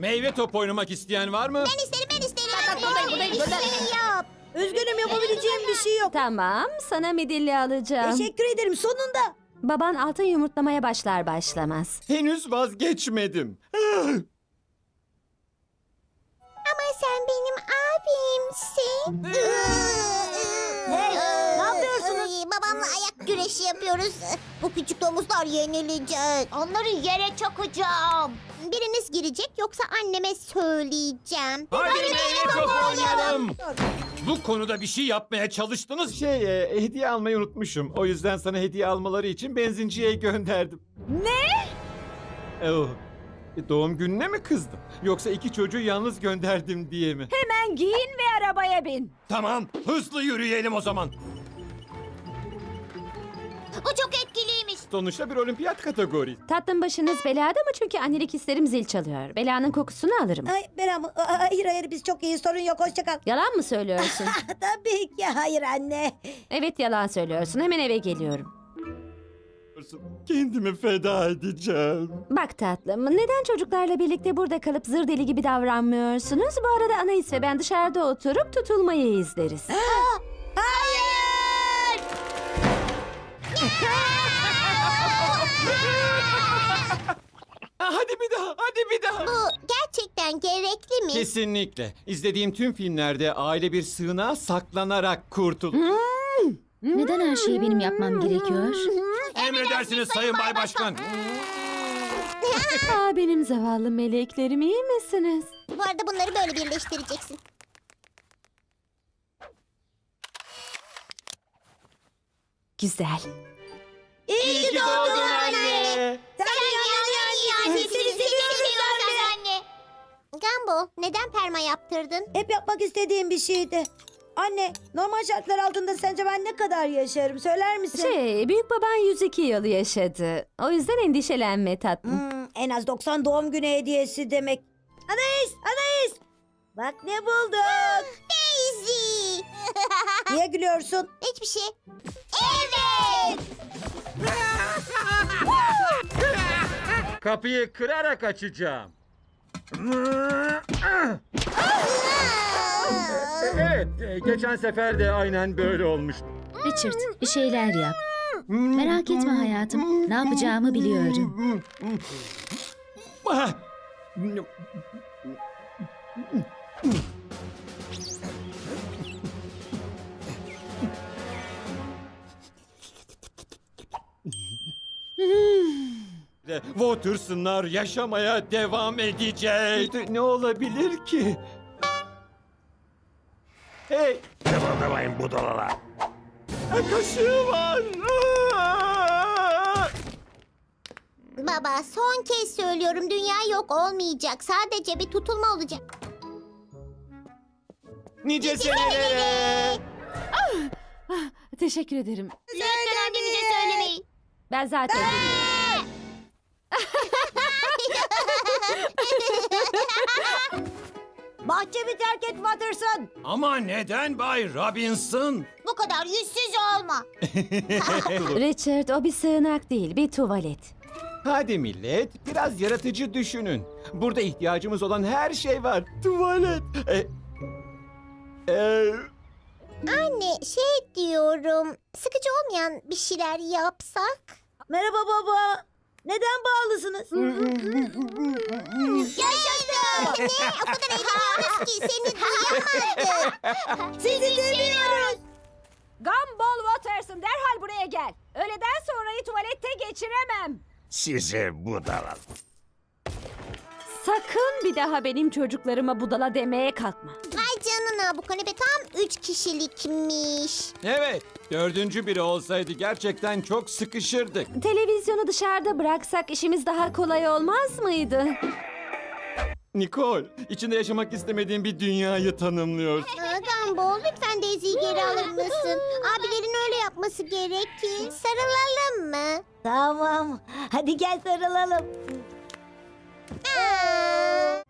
Meyve top oynamak isteyen var mı? Ben isterim ben isterim. Bak, bak, buradayım, buradayım, buradayım. Yap. Üzgünüm yapabileceğim bir şey yok. Tamam, sana midilli alacağım. Teşekkür ederim sonunda. Baban altın yumurtlamaya başlar başlamaz. Henüz vazgeçmedim. Ama sen benim abimsin. Güreşi yapıyoruz. Bu küçük domuzlar yenilecek. Onları yere çakacağım. Biriniz girecek yoksa anneme söyleyeceğim. Hadi meyve top oynayalım. Bu konuda bir şey yapmaya çalıştınız. Şey, e, hediye almayı unutmuşum. O yüzden sana hediye almaları için benzinciye gönderdim. Ne? Oh, e, doğum gününe mi kızdın? Yoksa iki çocuğu yalnız gönderdim diye mi? Hemen giyin ve arabaya bin. Tamam, hızlı yürüyelim o zaman. O çok etkiliymiş. Sonuçta bir olimpiyat kategori. Tatlım başınız belada mı? Çünkü annelik hislerim zil çalıyor. Belanın kokusunu alırım. Ay Beram, hayır hayır biz çok iyi sorun yok hoşça kal. Yalan mı söylüyorsun? Tabii ki hayır anne. evet yalan söylüyorsun. Hemen eve geliyorum. Kendimi feda edeceğim. Bak tatlım, neden çocuklarla birlikte burada kalıp zır deli gibi davranmıyorsunuz? Bu arada Anais ve ben dışarıda oturup tutulmayı izleriz. Hadi bir daha, hadi bir daha. Bu gerçekten gerekli mi? Kesinlikle. İzlediğim tüm filmlerde aile bir sığınağa saklanarak kurtul. Neden her şeyi benim yapmam gerekiyor? Emredersiniz Sayın Bay Başkan. Aa, benim zavallı meleklerim iyi misiniz? Bu arada bunları böyle birleştireceksin. Güzel. İyi ki doğdun anne. Sen Yani Seni seviyoruz anne. Gumball neden perma yaptırdın? Hep yapmak istediğim bir şeydi. Anne, normal şartlar altında sence ben ne kadar yaşarım söyler misin? Şey, büyük baban 102 yıl yaşadı. O yüzden endişelenme tatlım. Hmm, en az 90 doğum günü hediyesi demek. Anais, Anais. Bak ne bulduk. Daisy. Niye gülüyorsun? Hiçbir şey. Evet. Kapıyı kırarak açacağım. Evet, e, geçen sefer de aynen böyle olmuştu. Richard, bir şeyler yap. Merak etme hayatım. Ne yapacağımı biliyorum. Ah! Waterson'lar yaşamaya devam edecek. Ne olabilir ki? Hey! Kıvıldamayın budalalar. Kaşığı var. Aa! Baba son kez söylüyorum dünya yok olmayacak. Sadece bir tutulma olacak. Nice senelere. Teşekkür ederim. Lütfen annemize söylemeyin. Ben zaten... Bahçemi terk et Watterson. Ama neden Bay Robinson? Bu kadar yüzsüz olma. Richard, o bir sığınak değil, bir tuvalet. Hadi millet, biraz yaratıcı düşünün. Burada ihtiyacımız olan her şey var. Tuvalet. E, e, Anne şey diyorum. Sıkıcı olmayan bir şeyler yapsak. Merhaba baba. Neden bağlısınız? Yaşasın. ne? O kadar eğleniyoruz ki seni duyamadık. Sizi seviyoruz. Gumball Watterson derhal buraya gel. Öğleden sonrayı tuvalette geçiremem. Sizi budalalar. Sakın bir daha benim çocuklarıma budala demeye kalkma. Ana bu kanepe tam üç kişilikmiş. Evet, dördüncü biri olsaydı gerçekten çok sıkışırdık. Televizyonu dışarıda bıraksak işimiz daha kolay olmaz mıydı? Nikol, içinde yaşamak istemediğin bir dünyayı tanımlıyor. Aa, Gumball lütfen Daisy'yi geri alır mısın? Abilerin öyle yapması gerekir. Sarılalım mı? Tamam. Hadi gel sarılalım. Aa,